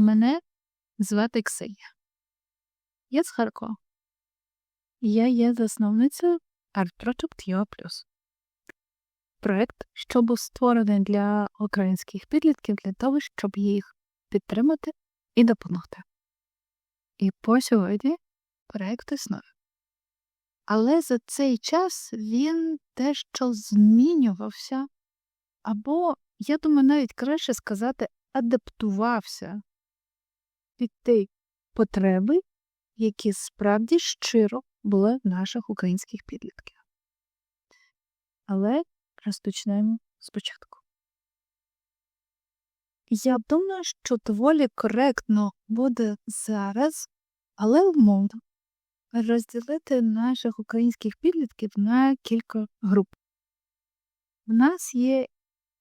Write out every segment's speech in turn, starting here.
Мене звати Ксенія. Я з Харкова. Я є засновницею Art-Project UA+. Проект, що був створений для українських підлітків для того, щоб їх підтримати і допомогти. І по сьогодні проект існує. Але за цей час він дещо змінювався, або, я думаю, навіть краще сказати, адаптувався ті потреби, які справді щиро були в наших українських підлітків. Але розпочнемо спочатку. Я думаю, що доволі коректно буде зараз, але умовно розділити наших українських підлітків на кілька груп. В нас є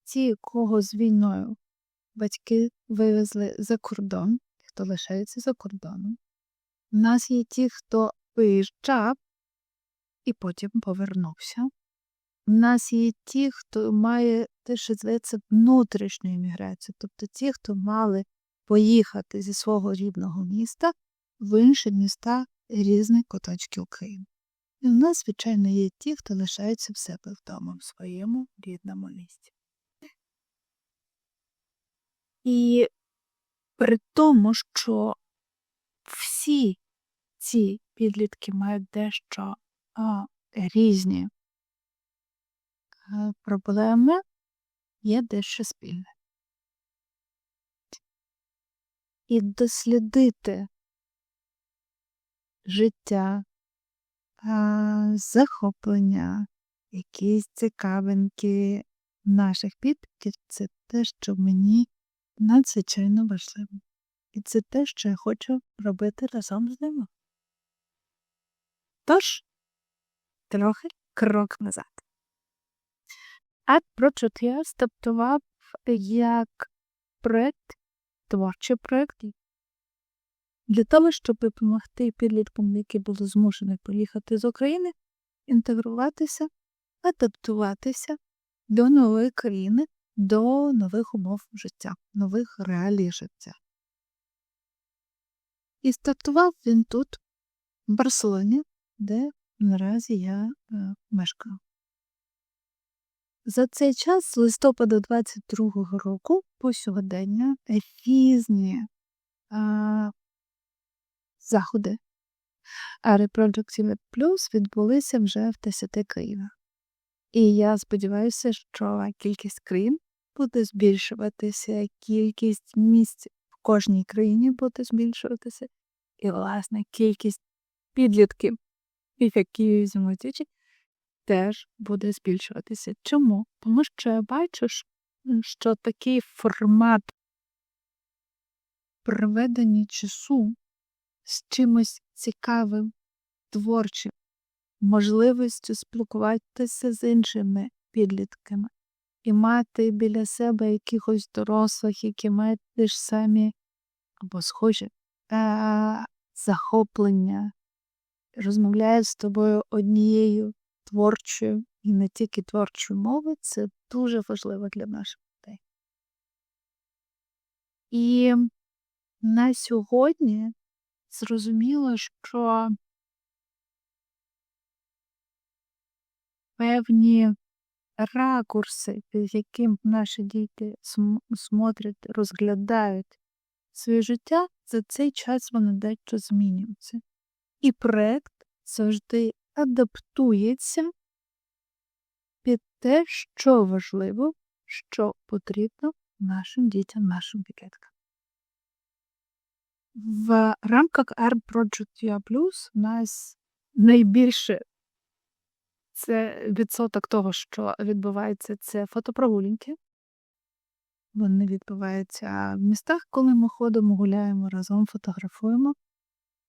ті, кого з війною батьки вивезли за кордон, хто лишається за кордоном. У нас є ті, хто виїжджав і потім повернувся. У нас є ті, хто має те, що зветься внутрішню імміграцію, тобто ті, хто мали поїхати зі свого рідного міста в інші міста різних куточків України. І в нас, звичайно, є ті, хто лишаються в себе вдома в своєму рідному місті. І при тому, що всі ці підлітки мають дещо а, різні проблеми, є дещо спільне. І дослідити життя, а, захоплення, якісь цікавинки наших підлітків це те, що мені надзвичайно важливо. І це те, що я хочу робити разом з ними. Тож, трохи крок назад. Ад прочуття стартував як проєкт, творчий проєкт, для того, щоб допомогти підліткам, які були змушені поїхати з України, інтегруватися, адаптуватися до нової країни, до нових умов життя, нових реалій життя. І стартував він тут, в Барселоні, де наразі я е, мешкаю. За цей час, з листопада 22-го року, по сьогодення, різні е, заходи Reproductive Plus відбулися вже в 10 країнах. І я сподіваюся, що кількість країн буде збільшуватися, кількість місць в кожній країні буде збільшуватися, і, власне, кількість підлітків, які візьмуть участь, теж буде збільшуватися. Чому? Тому що я бачу, що такий формат проведення часу з чимось цікавим, творчим, можливістю спілкуватися з іншими підлітками і мати біля себе якихось дорослих, які мають ті ж самі або схожі е- захоплення, розмовляють з тобою однією творчою і не тільки творчою мовою, це дуже важливо для наших дітей. І на сьогодні зрозуміло, що певні ракурси, під яким наші діти смотрять, розглядають своє життя, за цей час вони дещо змінюються. І проект завжди адаптується під те, що важливо, що потрібно нашим дітям, нашим підліткам. В рамках Art Project UA у нас найбільше це відсоток того, що відбувається, це фотопрогулянки. Вони відбуваються в містах, коли ми ходимо, гуляємо разом, фотографуємо.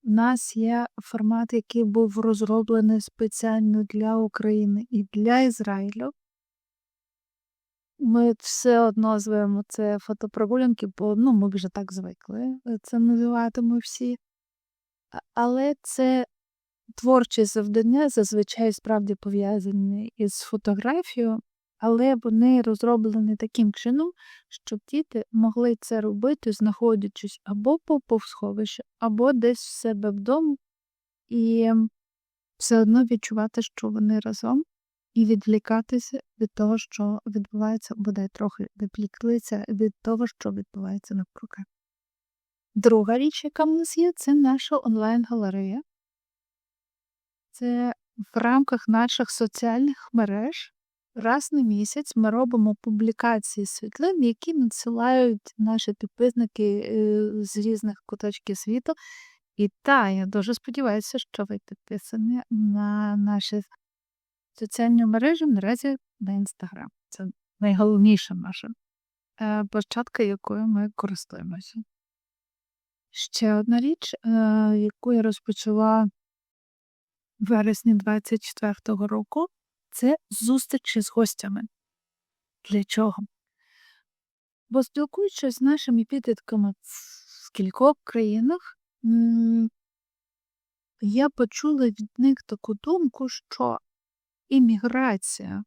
У нас є формат, який був розроблений спеціально для України і для Ізраїлю. Ми все одно звемо це фотопрогулянки, бо ну, ми вже так звикли е, це називати ми всі. Але це творчі завдання зазвичай справді пов'язані із фотографією, але вони розроблені таким чином, щоб діти могли це робити, знаходячись або по повсховищі, або десь в себе вдома, і все одно відчувати, що вони разом, і відвлікатися від того, що відбувається, бодай трохи відвліклися від того, що відбувається навкруги. Друга річ, яка в нас є, це наша онлайн-галерея. Це в рамках наших соціальних мереж раз на місяць ми робимо публікації світлин, які надсилають наші підписники е, з різних куточків світу. І та, я дуже сподіваюся, що ви підписані на наші соціальні мережі наразі на інстаграм. Це найголовніша наша е, площадка, якою ми користуємося. Ще одна річ, е, яку я розпочала вересні 24-го року, це зустрічі з гостями. Для чого? Бо спілкуючись з нашими підлітками в кількох країнах, я почула від них таку думку, що імміграція,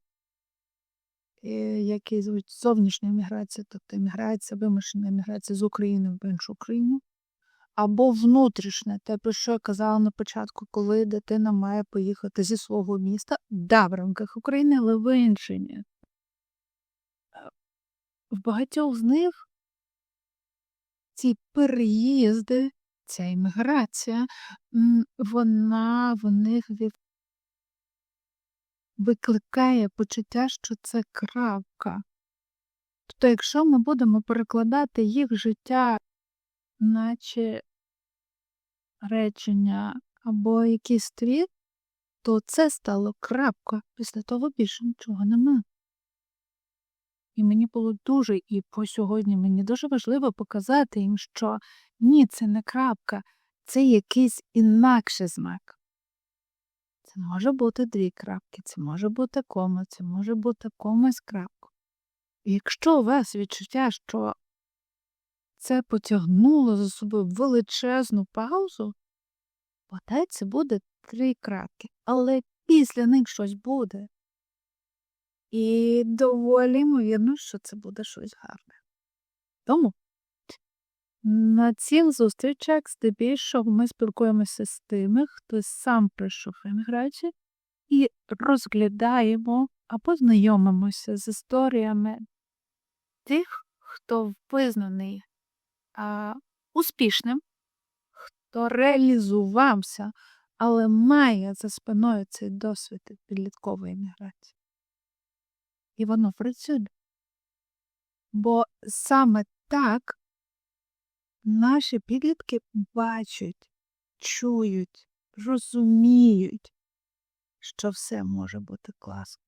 е, як її звуть зовнішня міграція, тобто міграція, вимушена міграція з України в іншу країну, або внутрішня, те, про що я казала на початку, коли дитина має поїхати зі свого міста, да, в рамках України, але в інше ні. Е, В багатьох з них ці переїзди, ця імміграція, вона в них викликає почуття, що це крапка. Тобто, якщо ми будемо перекладати їх життя, наче речення або якийсь твір, то це стало крапка. Після того більше нічого нема. І мені було дуже, і по сьогодні мені дуже важливо показати їм, що ні, це не крапка, це якийсь інакший знак. Це може бути дві крапки, це може бути кома, це може бути кома з крапкою. І якщо у вас відчуття, що це потягнуло за собою величезну паузу, бодай це буде три крапки, але після них щось буде. І доволі ймовірно, що це буде щось гарне. Тому на цих зустрічах здебільшого ми спілкуємося з тими, хто сам прийшов в еміграцію, і розглядаємо або знайомимося з історіями тих, хто визнаний успішним, хто реалізувався, але має за спиною цей досвід підліткової еміграції. І воно працює. Бо саме так наші підлітки бачать, чують, розуміють, що все може бути класно.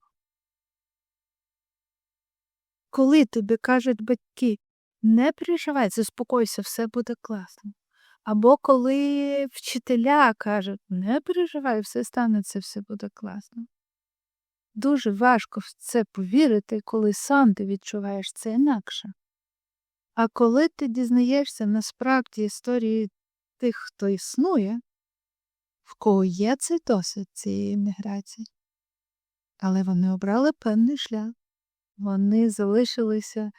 Коли тобі кажуть батьки, не переживай, заспокойся, все буде класно. Або коли вчителя кажуть, не переживай, все станеться, все буде класно. Дуже важко в це повірити, коли сам ти відчуваєш це інакше. А коли ти дізнаєшся насправді історії тих, хто існує, в кого є цей досвід цієї міграції, але вони обрали певний шлях, вони залишилися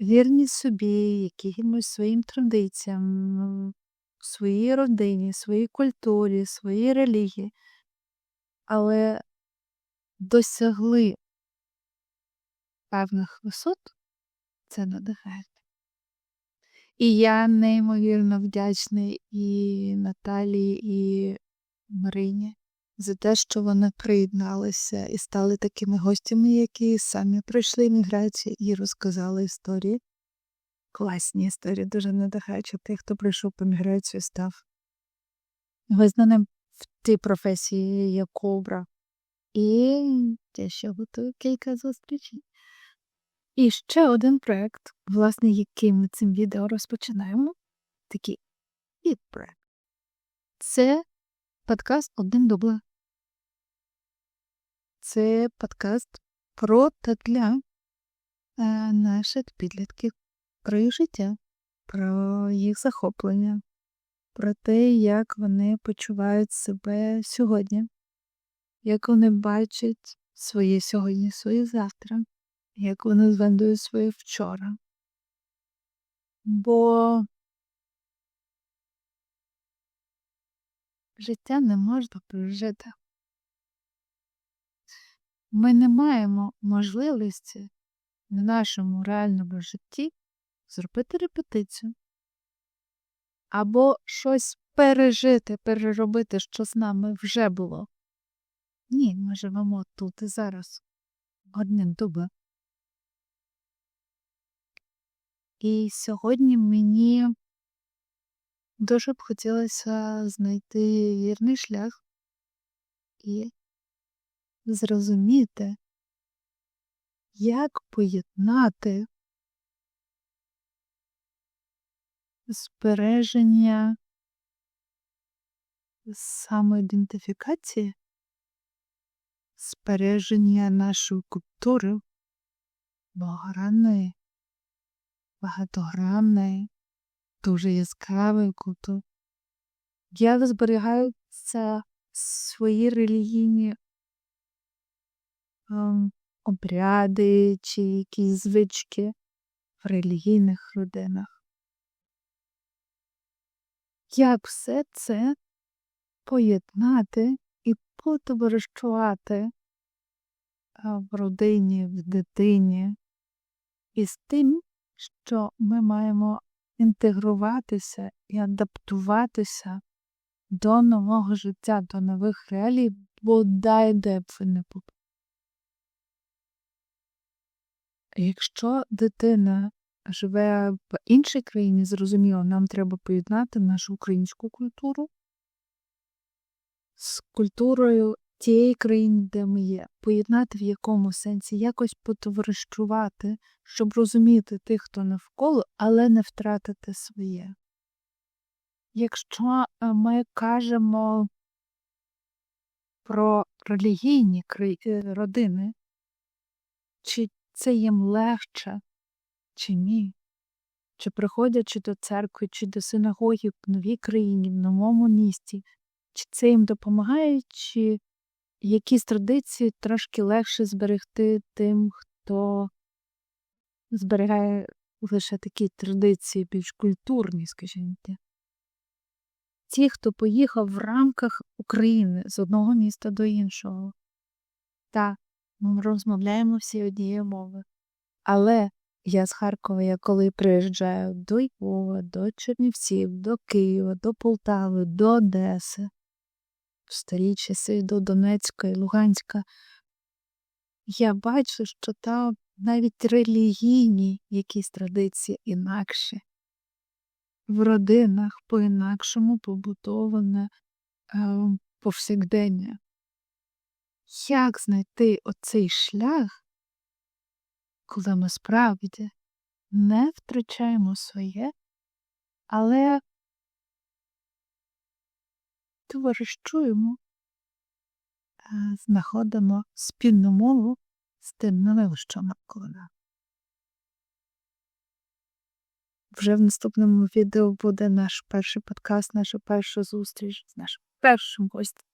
вірні собі, якимось своїм традиціям, своїй родині, своїй культурі, своїй релігії, але досягли певних висот, це надихає. І я неймовірно вдячний і Наталії, і Марині за те, що вони приєдналися і стали такими гостями, які самі пройшли міграцію і розказали історії. Класні історії, дуже надихаючі тих, хто пройшов по міграцію, став визнаним в тій професії, яку обрав. І я ще готую кілька зустрічей. І ще один проєкт, власне, який ми цим відео розпочинаємо, такий підпроект. Це подкаст Один дубла. Це подкаст про та для е, наших підлітків, про їх життя, про їх захоплення, про те, як вони почувають себе сьогодні, як вони бачать своє сьогодні, своє завтра, як вони згадують своє вчора. Бо життя не можна прожити. Ми не маємо можливості в нашому реальному житті зробити репетицію або щось пережити, переробити, що з нами вже було. Ні, ми живемо тут і зараз, одним дубом. І сьогодні мені дуже б хотілося знайти вірний шлях і зрозуміти, як поєднати збереження самоідентифікації, збереження нашої культури багаранної, багатогранної, дуже яскравої культури. Я зберігаю це свої релігійні обряди чи якісь звички в релігійних родинах. Як все це поєднати і потоваришувати в родині, в дитині із тим, що ми маємо інтегруватися і адаптуватися до нового життя, до нових реалій, бодай де б ви не були. Якщо дитина живе в іншій країні, зрозуміло, нам треба поєднати нашу українську культуру з культурою тієї країни, де ми є, поєднати в якому сенсі, якось потоваришувати, щоб розуміти тих, хто навколо, але не втратити своє. Якщо е, ми кажемо про релігійні е, родини, чи це їм легше чи ні? Чи приходячи до церкви, чи до синагоги в новій країні, в новому місті, чи це їм допомагає, чи якісь традиції трошки легше зберегти тим, хто зберігає лише такі традиції більш культурні, скажімо так. Ті, хто поїхав в рамках України з одного міста до іншого. Так, ми розмовляємо всі однією мовою. Але я з Харкова, я коли приїжджаю до Львова, до Чернівців, до Києва, до Полтави, до Одеси, в старі часи до Донецька і Луганська, я бачу, що там навіть релігійні якісь традиції інакші. В родинах по-інакшому побутоване повсякдення. Як знайти оцей шлях? коли ми справді не втрачаємо своє, але товаришуємо, знаходимо спільну мову з тим новим, що навколо нас. Вже в наступному відео буде наш перший подкаст, наша перша зустріч з нашим першим гостем.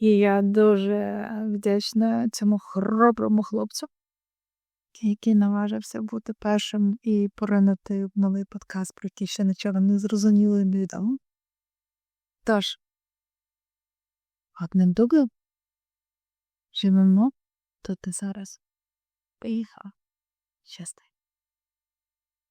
І я дуже вдячна цьому хороброму хлопцю, який наважився бути першим і поринути в новий подкаст, про який ще нічого не зрозуміло і не відомо. Тож, одним дублем живемо тут і зараз. Поїхав. Щасти.